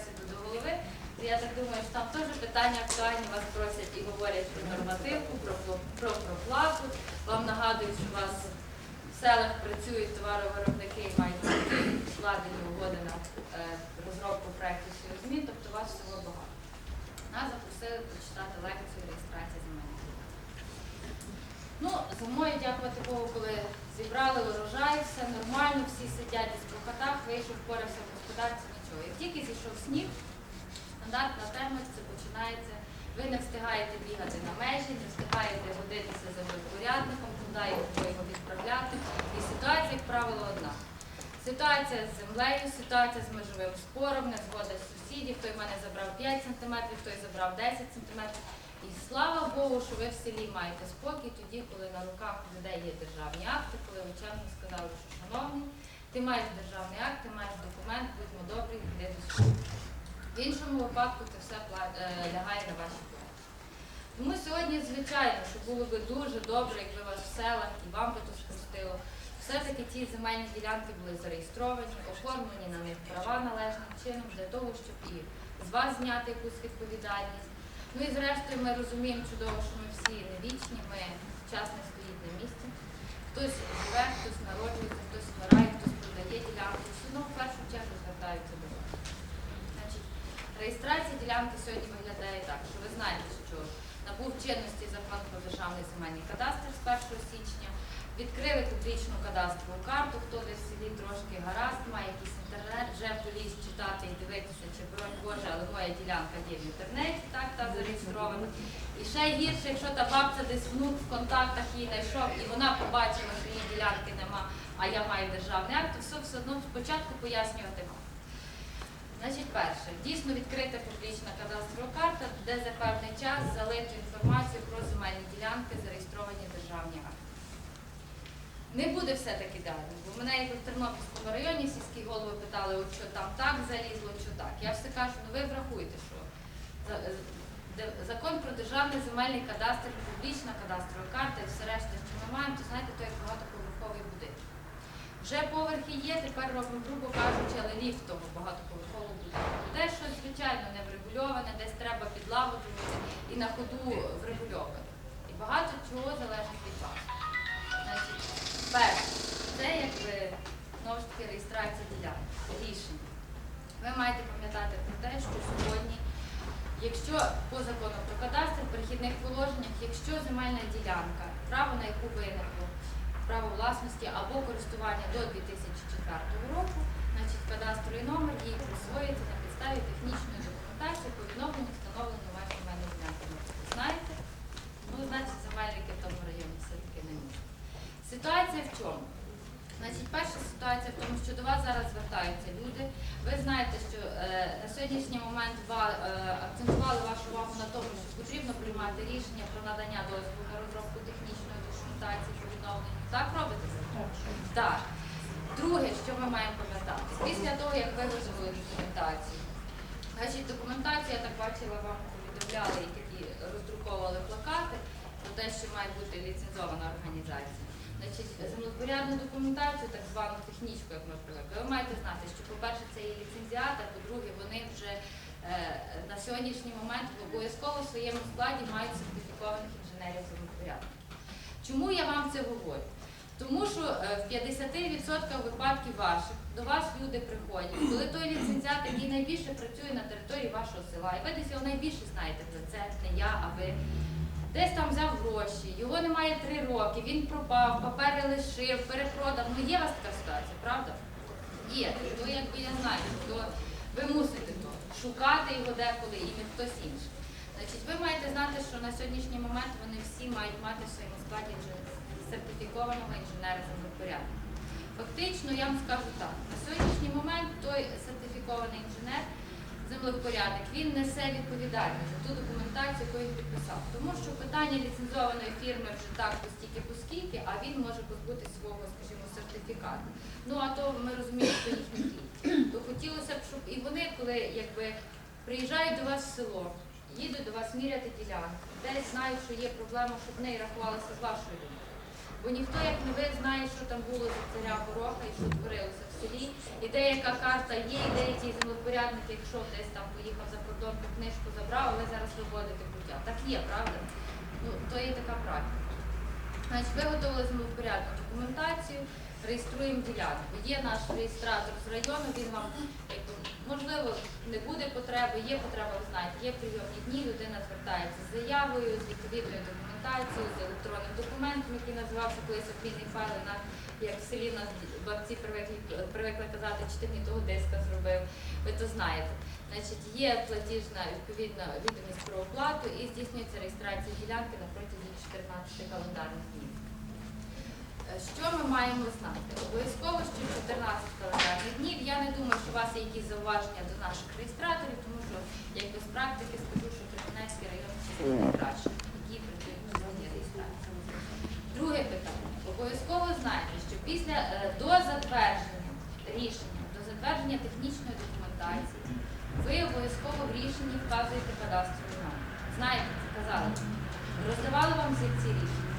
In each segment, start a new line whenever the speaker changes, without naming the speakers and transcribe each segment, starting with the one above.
бесіду до голови. То я так думаю, що там теж питання актуальні, вас просять і говорять про нормативку, про, про, про проплату. Вам нагадують, що у вас в селах працюють товаровиробники і мають бути вкладені угоди на е, розробку проєктів змін, тобто вас всього багато. Нас запросили прочитати лекцію реєстрації земельних. Ну, зимою, дякувати Богу, коли зібрали урожай, все нормально, всі сидять десь по хатах, вийшов, впорався в господарці, нічого. Як тільки зійшов сніг, стандартна тема починається. Ви не встигаєте бігати на межі, не встигаєте водитися за порядником, куди його відправляти. І ситуація, як правило, одна. Ситуація з землею, ситуація з межовим спором, незгода сусідів, той в мене забрав 5 см, той забрав 10 см. І слава Богу, що ви в селі маєте спокій тоді, коли на руках людей є державні акти, коли ви чемно сказали, що шановний, ти маєш державний акт, ти маєш документ, будьмо добрі, йди до суду. В іншому випадку це все е, лягає на ваші плечі. Тому сьогодні, звичайно, що було би дуже добре, якби вас в селах і вам би тут спустило. Все-таки ті земельні ділянки були зареєстровані, оформлені на них права належним чином для того, щоб і з вас зняти якусь відповідальність. Ну і зрештою ми розуміємо чудово, що ми всі не вічні, ми час не стоїть на місці. Хтось живе, хтось народжується, хтось вмирає, продає ділянку. Все одно в першу чергу звертаються до вас. Значить, реєстрація ділянки сьогодні виглядає так, що ви знаєте, що набув чинності закон про державний земельний кадастр з 1 січня. Відкрили публічну кадастрову карту, хто десь в селі трошки гаразд, має якийсь інтернет, вже поліз читати і дивитися, чи бронь Боже, але моя ділянка є в інтернеті, так, та зареєстрована. І ще гірше, якщо та бабця десь внук в контактах її знайшов, і вона побачила, що її ділянки нема, а я маю державний акт, то все все одно спочатку пояснювати вам. Значить, перше, дійсно відкрита публічна кадастрова карта, де за певний час залито інформацію про земельні ділянки, зареєстровані державні акти. Не буде все-таки далі, бо мене як в Тернопільському районі сільські голови питали, от що там так залізло, що так. Я все кажу, ну ви врахуйте, що закон про державний земельний кадастр, публічна кадастрова карта і все решта, що ми маємо, то знаєте, то як багатоповерховий будинок. Вже поверхи є, тепер робимо, грубо кажучи, але ліфт того багатоповерхового будинку. Де щось, звичайно, не врегульоване, десь треба підлагоджувати і на ходу врегульовувати. І багато чого залежить від вас. Значить, перше, це якби знову ж таки реєстрація ділянки, рішення. Ви маєте пам'ятати про те, що сьогодні, якщо по закону про кадастр, в перехідних положеннях, якщо земельна ділянка, право на яку виникло, право власності або користування до 2004 року, значить кадастровий номер їй присвоїться на підставі технічної документації по відновленню встановленню вашої земельної ділянки. Знаєте? Ну, значить, земельники в тому районі все-таки не можуть. Ситуація в чому? Значить, перша ситуація в тому, що до вас зараз звертаються люди. Ви знаєте, що е, на сьогоднішній момент ва- е, акцентували вашу увагу на тому, що потрібно приймати рішення про надання дозволу на розробку технічної документації по. Так робите це? Так. Друге, що ми маємо пам'ятати, після того, як ви визвали документацію, значить, документацію, я так бачила, вам повідомляли і такі роздруковували плакати про те, що має бути ліцензована організація. Значить, землепорядну документацію, так звану технічку, як ми привикли, ви маєте знати, що, по-перше, це є ліцензіат, а по-друге, вони вже е, на сьогоднішній момент в обов'язково в своєму складі мають сертифікованих інженерів землепорядку. Чому я вам це говорю? Тому що е, в 50% випадків ваших до вас люди приходять, коли той ліцензіат, який найбільше працює на території вашого села, і ви десь його найбільше знаєте про це, не я, а ви. Десь там взяв гроші, його немає три роки, він пропав, папери лишив, перепродав. Ну є у вас така ситуація, правда? Є. То якби я знаю, то ви мусите то шукати його деколи і не хтось інший. Значить, ви маєте знати, що на сьогоднішній момент вони всі мають мати в своєму складі інжен- сертифікованого інженера землепорядку. Фактично, я вам скажу так, на сьогоднішній момент той сертифікований інженер, землевпорядник, він несе відповідальність за ту документацію, яку він підписав. Тому що питання ліцензованої фірми вже так постільки поскільки, а він може позбутися свого, скажімо, сертифікату. Ну а то ми розуміємо, що їхній хліб. То хотілося б, щоб і вони, коли якби приїжджають до вас в село, їдуть до вас міряти ділянки, десь знають, що є проблема, щоб в неї рахувалося з вашою думкою. Бо ніхто, як не ви, знає, що там було за царя гороха і що творилося в селі. І деяка карта є, і деякі землепорядник, якщо десь там поїхав за кордон, ту книжку забрав, але зараз виводите пуття. Так є, правда? Ну, то є така практика. Значить, виготовили землепорядну документацію, реєструємо ділянку. Є наш реєстратор з району, він вам можливо не буде потреби, є потреба, ви знаєте, є прийомні дні, людина звертається з заявою, з відповідною документацією, з електронним документом, який називався колись обмінний файл, на як в селі нас бабці привикли, казати, чи ти мені того диска зробив. Ви то знаєте. Значить, є платіжна відповідна відомість про оплату і здійснюється реєстрація ділянки на протязі 14 календарних днів. Е, Що ми маємо знати? Обов'язково, що 14 календарних днів. Я не думаю, що у вас є якісь зауваження до наших реєстраторів, тому що якби з практики скажу, що Трипільнецький район це найкраще, які працюють на зоні реєстрації. Друге питання. Обов'язково знайте, що після е, до затвердження рішення, до затвердження технічної документації, ви обов'язково в рішенні кадастровий номер. Знаєте, це казали. Роздавали вам ці рішення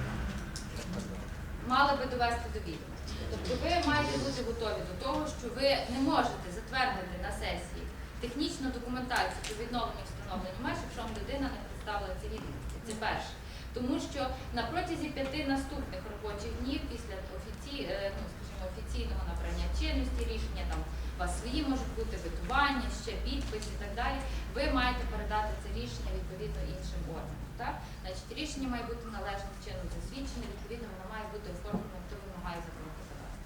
мали би довести до відома. Тобто ви маєте бути готові до того, що ви не можете затвердити на сесії технічну документацію по відновленню і встановленню меж, якщо вам людина не представила ці відомості. Це перше. Тому що на протязі п'яти наступних робочих днів після офіці... е, ну, скажімо, офіційного набрання чинності рішення, там вас свої можуть бути витування, ще підпис і так далі, ви маєте передати це рішення відповідно іншим органам. Так? Значить, рішення має бути належним чином засвідчене, відповідно, воно має бути оформлено, хто вимагає закон про кадастр.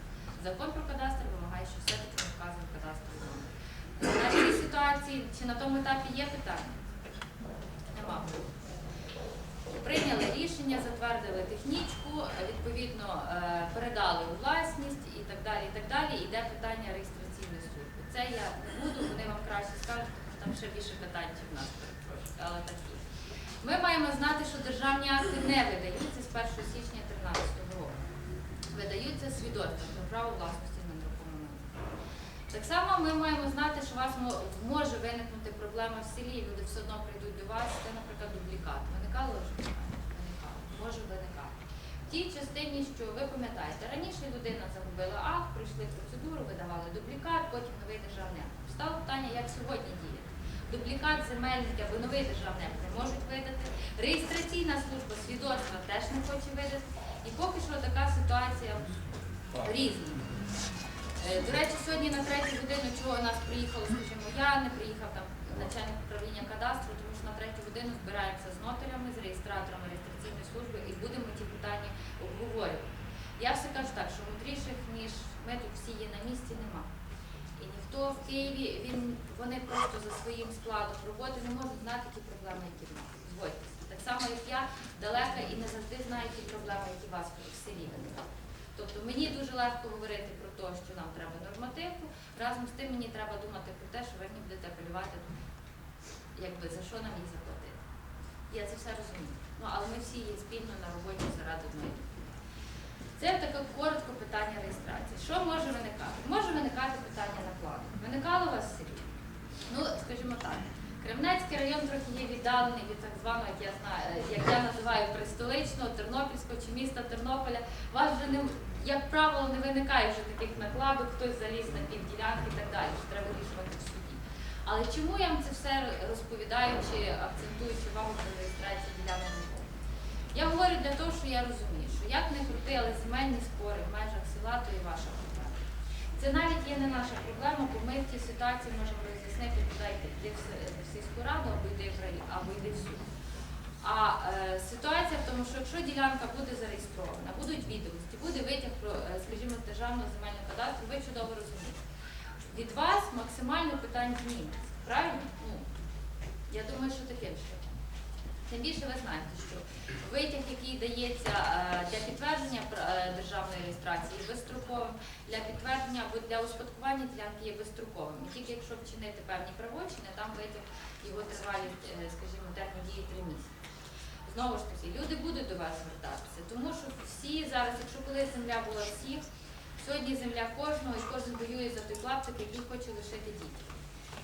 Закон про кадастр вимагає, що все-таки не вказаний кадастровий номер. На цій ситуації чи на тому етапі є питання? Нема. Прийняли рішення, затвердили технічку, відповідно е, передали у власність і так далі. і так далі. Іде питання реєстраційної служби. Це я не буду, вони вам краще скажуть, там ще більше питань, в нас але так є. Ми маємо знати, що державні акти не видаються з 1 січня 2013 року. Видаються свідоцтва про право власності на нерухоме майно. Так само ми маємо знати, що у вас може виникнути проблема в селі, і люди все одно прийдуть до вас, це, наприклад, дублікат. Виникало вже? Виникало. Може виникати. Тій частині, що ви пам'ятаєте, раніше людина загубила акт, пройшли процедуру, видавали дублікат, потім новий державний акт. Стало питання, як сьогодні діяти. Дублікат земельник або новий державний акт не можуть видати. Реєстраційна служба свідоцтва теж не хоче видати. І поки що така ситуація різна. Е, До речі, сьогодні на третю годину, чого у нас приїхало, скажімо, я не приїхав там начальник управління кадастру, тому що на третю годину збираємося з нотарями, з реєстраторами служби і будемо ті питання обговорювати. Я все кажу так, що мудріших, ніж ми тут всі є на місці, нема. І ніхто в Києві, він, вони просто за своїм складом роботи не можуть знати ті проблеми, які в нас. Згодьтеся. Так само, як я далека і не завжди знаю ті проблеми, які у вас в селі виникають. Тобто мені дуже легко говорити про те, що нам треба нормативку. Разом з тим мені треба думати про те, що ви мені будете апелювати, якби за що нам їх заплатити. Я це все розумію. Ну але ми всі є спільно на роботі заради мети. Це таке коротко питання реєстрації. Що може виникати? Може виникати питання накладу. Виникало у вас в селі? Ну, скажімо так. Кремнецький район трохи є віддалений від так званого, як я знаю, як я називаю пристоличного, Тернопільського чи міста Тернополя. Вас вже не як правило не виникає вже таких накладок, хтось заліз на півділянки і так далі, що треба суді. Але чому я вам це все розповідаю чи акцентуючи увагу на реєстрації ділянок? Я говорю для того, що я розумію, що як не крути, але земельні спори в межах села, то і ваша проблема. Це навіть є не наша проблема, бо ми в цій ситуації можемо роз'яснити, куди йти в сільську раду або йди в район, або йди в суд. А е, ситуація в тому, що якщо ділянка буде зареєстрована, будуть відомості, буде витяг про, е, скажімо, державного земельного кадастру, ви чудово розумієте. Від вас максимально питань зніметься. Правильно? Ну, я думаю, що таким шляхом. Тим більше ви знаєте, що витяг, який дається е, для підтвердження е, державної реєстрації, є безстроковим, для підтвердження або для успадкування ділянки є безстроковим. І тільки якщо вчинити певні правочини, там витяг його тривалість, е, скажімо, термін дії три місяці. Знову ж таки, люди будуть до вас звертатися, тому що всі зараз, якщо колись земля була всіх, сьогодні земля кожного, і кожен воює за той клаптик, який хоче лишити дітям.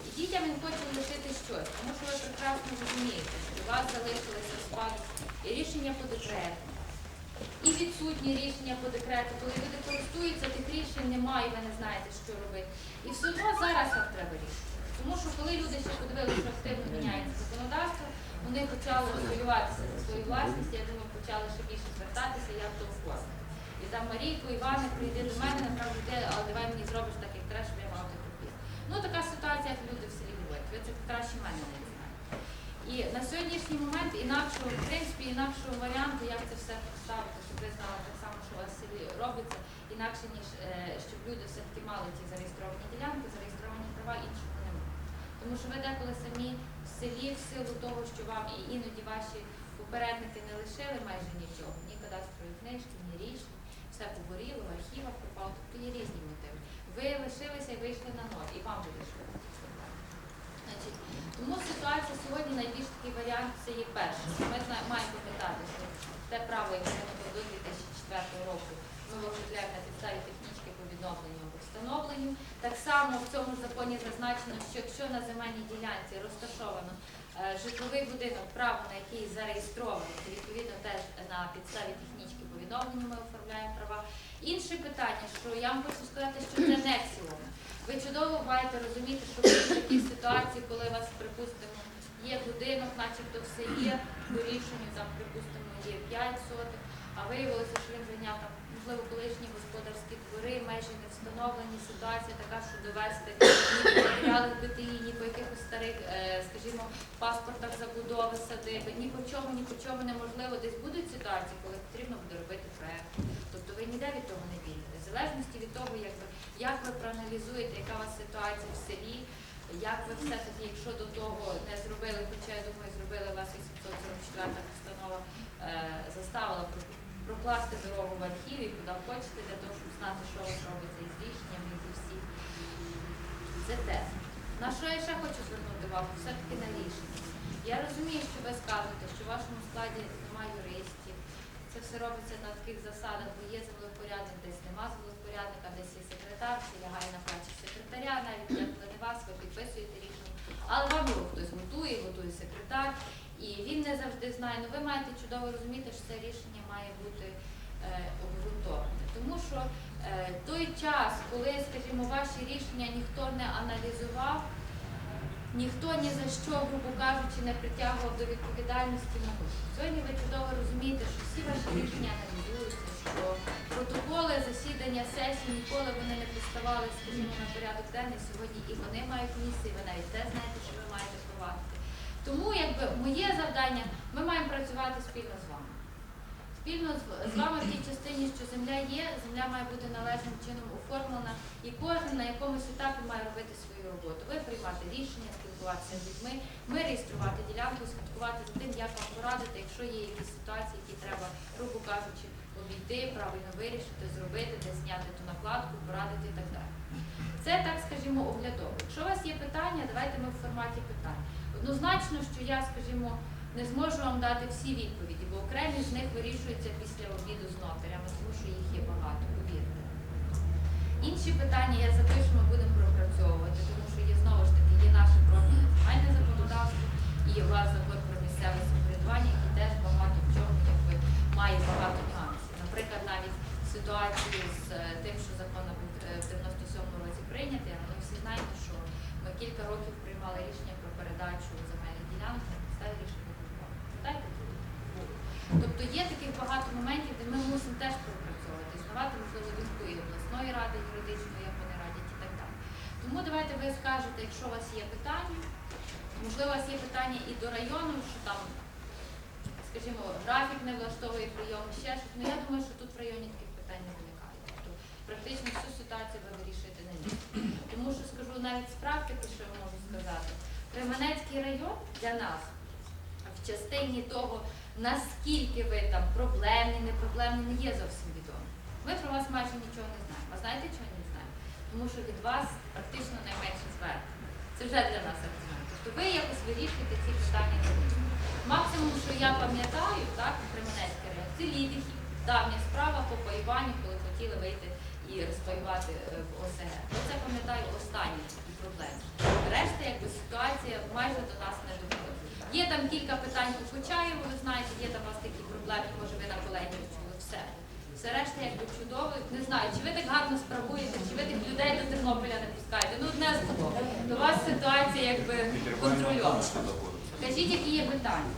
І дітям він хоче лишити щось, тому що ви прекрасно розумієте, що у вас залишилося в спадок і рішення по декрету, і відсутні рішення по декрету, коли люди користуються, тих рішень немає, і ви не знаєте, що робити. І все одно зараз вам треба рішення. Тому що коли люди ще подивилися, що активно міняється законодавство, вони почали хвилюватися за свою власність, я думаю, почали ще більше звертатися, як то оформити. І там Марійко, Іване, прийди до мене, направду але давай мені зробиш так, як треба, щоб я мав таку пісню. Ну така ситуація, як люди в селі говорять. Ви це краще мене не знаєте. І на сьогоднішній момент інакшого, в принципі, інакшого варіанту, як це все поставити, щоб ви знали так само, що у вас в селі робиться, інакше, ніж е, щоб люди все-таки мали ті зареєстровані ділянки, зареєстровані права, іншого немає. Тому що ви деколи самі в селі, в силу того, що вам і іноді ваші попередники не лишили майже нічого, ні кадастрової книжки, ні рішень, все погоріло, в архівах пропало, тобто є різні мотиви. Ви лишилися і вийшли на ноль, і вам буде. Значить, тому ситуація сьогодні найбільш такий варіант це є перше. Ми маємо пам'ятати, що те право, яке ми до 2004 року, ми виготовляємо на підставі технічки по відновленню або встановленню. Так само в цьому законі зазначено, що якщо на земельній ділянці розташовано е, житловий будинок, право на який зареєстрований, то відповідно теж на підставі технічки по відновленню ми оформляємо права. Інше питання, що я вам хочу сказати, що це не цілому. Ви чудово маєте розуміти, що в такій ситуації, коли у вас, припустимо, є будинок, начебто все є, по рішенню там, припустимо, є 5 сотень, а виявилося, що він зайняв там, можливо, колишні господарські двори, межі не встановлені, ситуація така, що довести ні по матеріалах БТІ, ні по якихось старих, е, скажімо, паспортах забудови, садиби, ні по чому, ні по чому неможливо. Десь будуть ситуації, коли потрібно буде робити проект. Тобто ви ніде від того не вільните. В залежності від того, як ви, як ви проаналізуєте, яка у вас ситуація в селі, як ви все-таки, якщо до того не зробили, хоча я думаю, зробили вас 844 постанова, е, заставила про- прокласти дорогу в архіві, куди хочете, для того, щоб знати, що робиться із рішеннями, і зі всіх. Це те. На що я ще хочу звернути увагу? Все-таки на рішення. Я розумію, що ви скажете, що в вашому складі немає юристів. Це все робиться на таких засадах, бо є землепорядник, десь нема землепорядника, десь є секретар, чи лягає на плечі секретаря, навіть як не вас, ви підписуєте рішення. Але вам його хтось готує, готує секретар, і він не завжди знає. Ну ви маєте чудово розуміти, що це рішення має бути е, обґрунтоване. Тому що е, той час, скажімо, ваші рішення ніхто не аналізував, ніхто ні за що, грубо кажучи, не притягував до відповідальності Сьогодні ви чудово розумієте, що всі ваші рішення аналізуються, що протоколи засідання сесії ніколи вони не приставали, скажімо, на порядок денний. Сьогодні і вони мають місце, і ви навіть те знаєте, що ви маєте провадити. Тому якби моє завдання, ми маємо працювати спільно з вами. Спільно з, вами в тій частині, що земля є, земля має бути належним чином оформлена, і кожен на якомусь етапі має робити свою роботу. Ви приймати рішення, спілкуватися з людьми, ми реєструвати ділянку, слідкувати за тим, як вам порадити, якщо є якісь ситуації, які треба, грубо кажучи, обійти, правильно вирішити, зробити, де зняти ту накладку, порадити і так далі. Це так, скажімо, оглядово. Якщо у вас є питання, давайте ми в форматі питань. Однозначно, що я, скажімо, не зможу вам дати всі відповіді, бо окремі з них вирішуються після обіду з нотарями, тому що їх є багато, повірте. Інші питання я запишу, ми будемо пропрацьовувати, тому що є знову ж таки є наше профільне законодавство і є у вас закон про місцеве самоврядування, який теж багато в чому якби, має багато нюансів. Наприклад, навіть ситуацію з е, тим, що закон е, в 97-му році прийнятий, але ми всі знаєте, що ми кілька років приймали рішення про передачу земельних ділянок на підставі рішення виконкому. Тобто є таких багато моментів, де ми мусимо теж пропрацьовувати, знавати, можливо, думку і обласної ради юридичної, як вони радять і так далі. Тому давайте ви скажете, якщо у вас є питання, можливо, у вас є питання і до району, що там, скажімо, графік не влаштовує прийом, ще щось. Ну я думаю, що тут в районі таких питань не виникає. Тобто практично всю ситуацію ви вирішуєте на місці. Тому що скажу навіть з практики, що я можу сказати, Кременецький район для нас в частині того, наскільки ви там проблемні, непроблемні, не є зовсім відомо. Ми про вас майже нічого не знаємо. А знаєте, чого не знаємо? Тому що від вас практично найменше звернень. Це вже для нас аргумент. Тобто ви якось вирішуєте ці питання. Максимум, що я пам'ятаю, так, Кременецький район, це лідихи, давня справа по паюванню, коли хотіли вийти і розпаювати е, в ОСГ. Оце пам'ятаю останні такі проблеми. Решта, якби ситуація майже до нас не доходить. Є там кілька питань по Почаєву, ви знаєте, є там у вас такі проблеми, може ви на колегію чули, все. Все решта якби чудово. Не знаю, чи ви так гарно справуєте, чи ви тих людей до Тернополя не пускаєте. Ну, одне з. То у вас ситуація якби контрольована. Кажіть, які є питання.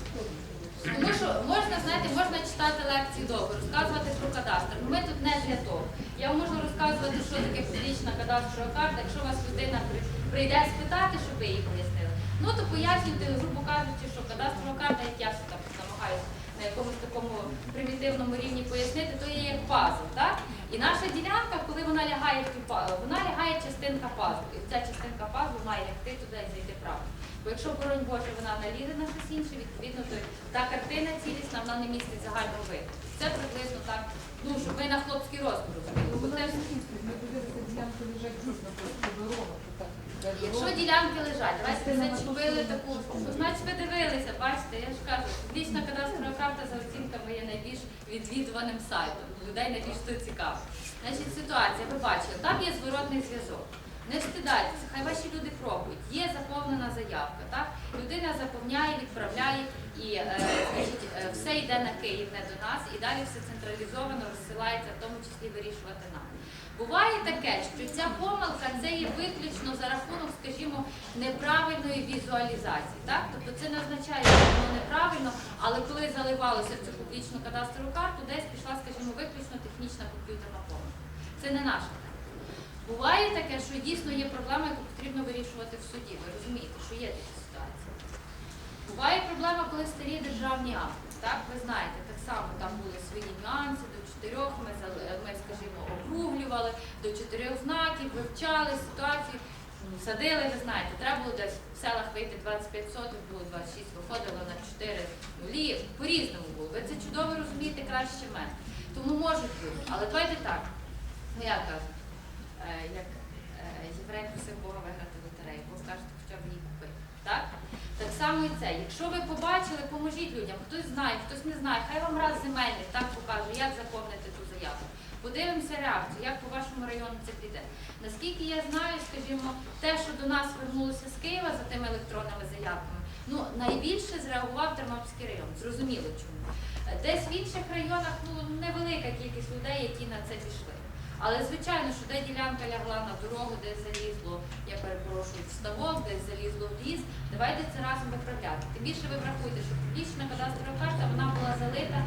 Тому що можна, знаєте, можна читати лекції довго, розказувати про кадастр. Ми тут не для того. Я вам можу розказувати, що таке публічна кадастрова карта. Якщо вас людина прийде спитати, щоб ви їй пояснили, ну то пояснюйте, грубо кажучи, що кадастрова карта, як я там намагаюся на якомусь такому примітивному рівні пояснити, то є як пазл. Так? І наша ділянка, коли вона лягає в цю пазл, вона лягає частинка пазлу. І ця частинка пазлу має лягти туди і зайти правильно. Бо якщо, боронь Боже, вона налізе на щось інше, відповідно, то та картина цілісна, вона не містить загального виду. Це приблизно так, ну, щоб ми на хлопський розмір розуміли. Бо це ж-
ділянки лежать дійсно по дорогах.
Якщо ділянки лежать, давайте зачепили таку, значить ви дивилися, бачите, я ж кажу, публічна кадастрова карта за оцінками є найбільш відвідуваним сайтом. Людей найбільш то цікаво. Значить, ситуація, ви бачили, там є зворотний зв'язок. Не встидайтеся, хай ваші люди пробують. Є заповнена заявка, так? Людина заповняє, відправляє і е, значить, е, все йде на Київ, не до нас, і далі все централізовано розсилається, в тому числі вирішувати нам. Буває таке, що ця помилка це є виключно за рахунок, скажімо, неправильної візуалізації. Так? Тобто це не означає, що воно неправильно, але коли заливалося в цю публічну кадастрову карту, десь пішла, скажімо, виключно технічна комп'ютерна помилка. Це не наша. Буває таке, що дійсно є проблема, яку потрібно вирішувати в суді. Ви розумієте, що є такі ситуації. Буває проблема, коли старі державні акти. Так, ви знаєте, так само там були свої нюанси, до чотирьох ми, ми скажімо, округлювали, до чотирьох знаків, вивчали ситуацію, садили, ви знаєте, треба було десь в селах вийти 25 соток, було 26, виходило на 4 нулі, по-різному було. Ви це чудово розумієте краще мене. Тому можуть бути. Але давайте так, ну я кажу, е, як е, єврей просив Бога виграти лотерею, Бог каже, хоча б. Так? Так само і це. Якщо ви побачили, поможіть людям. Хтось знає, хтось не знає. Хай вам раз земельник так покаже, як заповнити ту заяву. Подивимося реакцію, як по вашому району це піде. Наскільки я знаю, скажімо, те, що до нас звернулося з Києва за тими електронними заявками, ну найбільше зреагував Тернопільський район. Зрозуміло чому. Десь в інших районах ну невелика кількість людей, які на це пішли. Але звичайно, що де ділянка лягла на дорогу, де залізло, я перепрошую, ставок, десь залізло в ліс, давайте це разом виправляти. Тим більше ви врахуйте, що публічна кадастрова карта вона була залита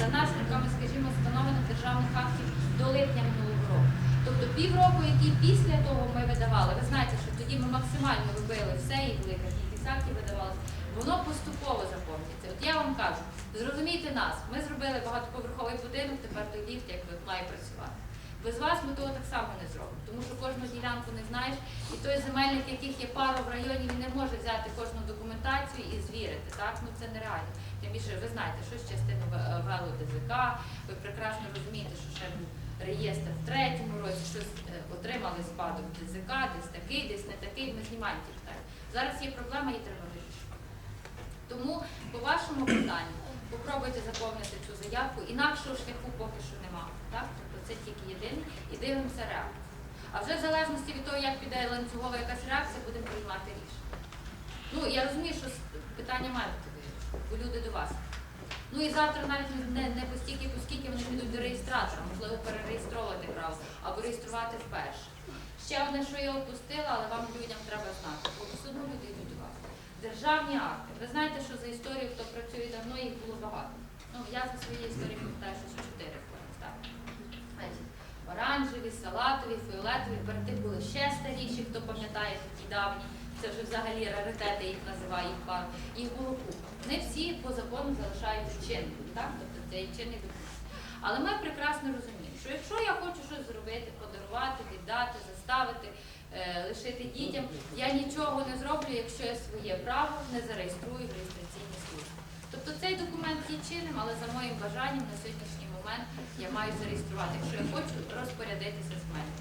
за наслідками, скажімо, встановлених державних актів до липня минулого року. Тобто півроку, які після того ми видавали, ви знаєте, що тоді ми максимально робили все і велика кількість актів видавалося, воно поступово заповнюється. От я вам кажу, зрозумійте нас, ми зробили багатоповерховий будинок, тепер той ліфт якби має працювати. Без вас ми того так само не зробимо, тому що кожну ділянку не знаєш, і той земельник, яких є пара в районі, він не може взяти кожну документацію і звірити. Так? Ну це нереально. Тим більше ви знаєте, що з частини В- ВЛО ДЗК, ви прекрасно розумієте, що ще був реєстр в третьому році, щось е, отримали спадок ДЗК, десь такий, десь не такий, ми знімаємо ті питання. Зараз є проблема, її треба вирішити. Тому по вашому питанню попробуйте заповнити цю заявку, інакшого шляху поки що немає. Це тільки єдиний і дивимося реакцію. А вже в залежності від того, як піде ланцюгова якась реакція, будемо приймати рішення. Ну, я розумію, що питання має бути вирішено, бо люди до вас. Ну і завтра навіть не, не постільки, оскільки вони підуть до реєстратора, можливо, перереєстровувати право або реєструвати вперше. Ще одне, що я опустила, але вам людям треба знати, бо все одно люди йдуть до вас. Державні акти. Ви знаєте, що за історію, хто працює давно, їх було багато. Ну, я за своєю історією пам'ятаю, що чотири входить. Так? Значить, оранжеві, салатові, фіолетові, перед тим були ще старіші, хто пам'ятає такі давні. Це вже взагалі раритети їх називає їх пару. Їх було купа. Не всі по закону залишаються чинними, так? Тобто це і чинний документ. Але ми прекрасно розуміємо, що якщо я хочу щось зробити, подарувати, віддати, заставити, е, лишити дітям, я нічого не зроблю, якщо я своє право не зареєструю в реєстраційній службі. Тобто цей документ є чинним, але за моїм бажанням на сьогоднішній момент я маю зареєструвати, якщо я хочу розпорядитися з мене.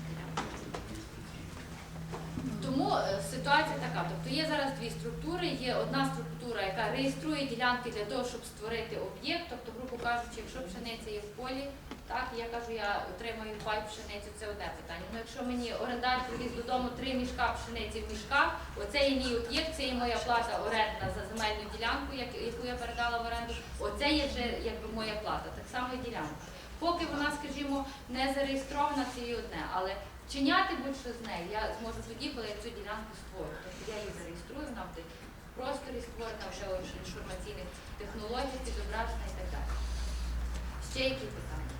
Тому е, ситуація така. Тобто є зараз дві структури. Є одна структура, яка реєструє ділянки для того, щоб створити об'єкт. Тобто, грубо кажучи, якщо пшениця є в полі, так я кажу, я отримаю пай пшениці, це одне питання. Ну якщо мені орендар привіз додому три мішка пшениці в мішках, оце є мій об'єкт, це є моя плата орендна за земельну ділянку, яку я передала в оренду. Оце є вже якби моя плата, так само і ділянка. Поки вона, скажімо, не зареєстрована, це є одне, але вчиняти будь-що з нею я зможу тоді, коли я цю ділянку створю. Тобто я її зареєструю, вона буде просторі створена вже в інформаційних технологіях, відображена і так далі. Ще які питання?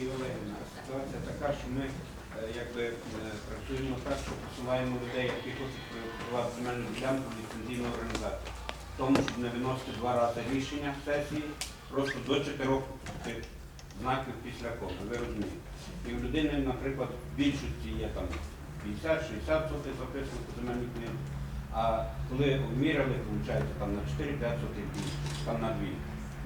І Олегівна, ситуація така, що ми е, якби е, працюємо так, що посилаємо людей, які хочуть приватну земельну ділянку в ліцензійну організацію. Тому, щоб не виносити два рази рішення в сесії, просто до чотирьох знаків після кого, ви розумієте. І в людини, наприклад, в більшості є там 50-60 сотих записано по земельній книзі, а коли вміряли, виходить, там на 4-5 сотих більше, там на 2.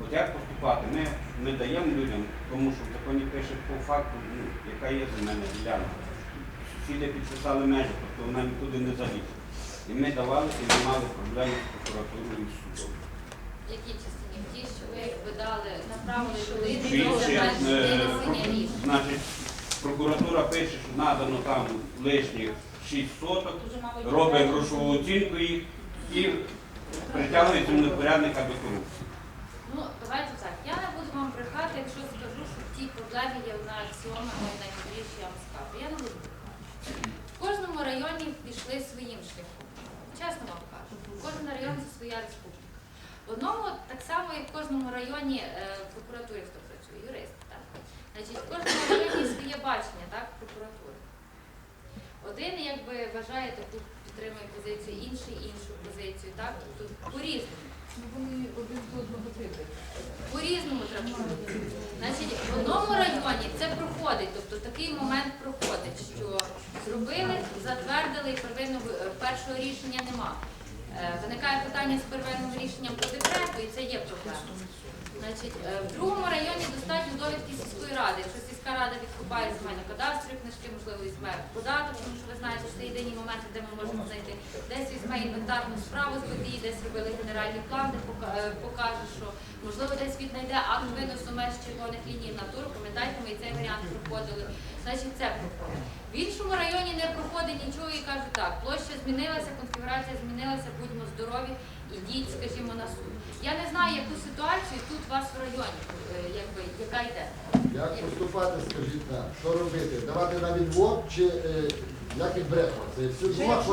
От як поступати? Ми не даємо людям, тому що в законі пише по факту, ну, яка є земельна ділянка. Сусіди підписали межі, тобто вона нікуди не залізла. І ми давали, і ми мали проблеми з прокуратурою і судом.
Які частині? Ті, що ви якби дали, направили
Більше,
туди, до
е. Значить, прокуратура пише, що надано там лишніх 6 соток, робить грошову оцінку їх і притягує землепорядника до корупції.
Ну, давайте так. Я не буду вам брехати, якщо скажу, що в тій проблемі є одна аксіома, найбільше я вам скажу. Я не буду брехати. В кожному районі пішли своїм шляхом. Чесно вам кажу. Кожен район це своя республіка. В одному, так само, як в кожному районі е, в прокуратурі хто працює, юрист? Значить, в кожному районі своє бачення, так, прокуратури. Один якби вважає таку підтримує позицію, інший іншу позицію, так? Тобто по-різному.
Ну, Вони один до одного типлять.
По-різному треба. Значить, в одному районі це проходить, тобто такий момент проходить, що зробили, затвердили і первинного е, першого рішення нема. Е, Виникає питання з первинним рішенням по декрету, і це є проблема. Значить, е, в другому районі достатньо довідки сільської ради. Якщо сільська рада відкупає земельно-кадастрові книжки, можливо, візьме податок, тому що ви знаєте, що це єдині моменти, де ми можемо знайти. Десь візьме інвентарну справу з водії, десь робили генеральний план, де покаже, що можливо десь віднайде акт виносу меж червоних ліній в натуру. Пам'ятаєте, ми і цей варіант проходили. Значить, це проходить. В іншому районі не проходить нічого і кажуть так, площа змінилася, конфігурація змінилася, будьмо здорові, ідіть, скажімо, на суд. Я не знаю, яку ситуацію тут у вас в районі, е, якби, яка йде.
Як поступати, скажіть нам, що робити? Давати на відвод чи е, як і брехувати? Це двома
якщо